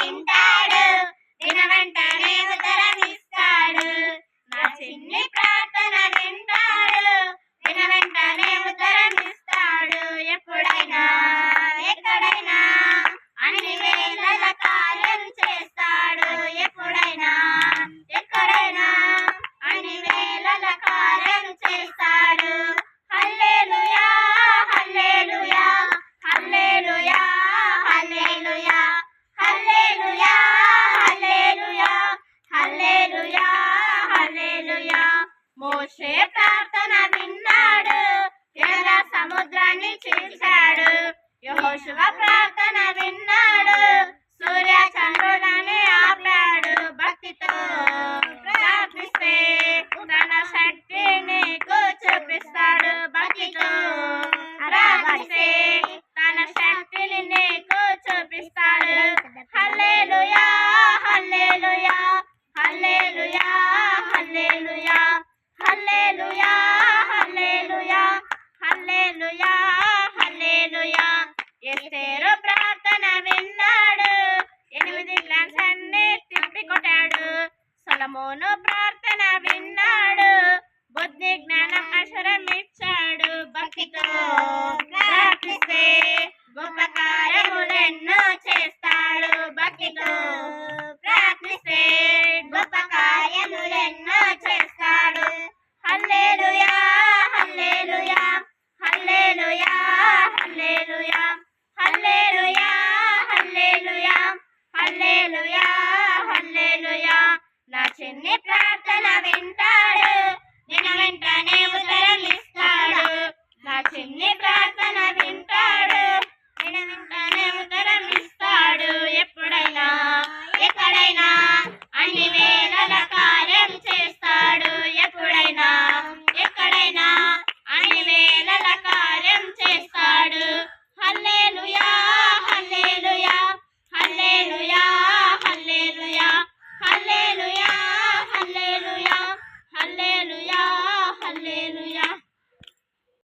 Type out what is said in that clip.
వింటాడు విన వెంటనే ఉత్తరమిస్తాడు. నా చిన్ని ప్రార్థన వింటాడు. విన వెంటనే ఉత్తరమిస్తాడు. ఎప్పుడైనా ఎక్కడైనా అన్ని వేళల కార్యం చేస్తాడు. ఎప్పుడైనా ఎక్కడైనా అన్ని వేళల కార్యం చేస్తాడు. మోషే ప్రార్థన విన్నాడు. ఎర్ర సముద్రాన్ని చీల్చాడు. యెహోషువ ప్రార్థన విన్నాడు. సూర్య చంద్రులని ఆపాడు. భక్తితో ప్రార్థిస్తే తన శక్తి నీకు చూపిస్తాడు భక్తితో ప్రార్థిస్తే తన శక్తిని నీకు చూపిస్తాడు ఎస్తేరు ప్రార్థన విన్నాడు. ఎనిమిది గ్లాన్స్ అన్ని తిప్పి కొట్టాడు. సొలమోను ప్రార్థన విన్నాడు. నా చిన్ని ప్రార్థన వింటాడు. నేను వెంటనే ఉదయం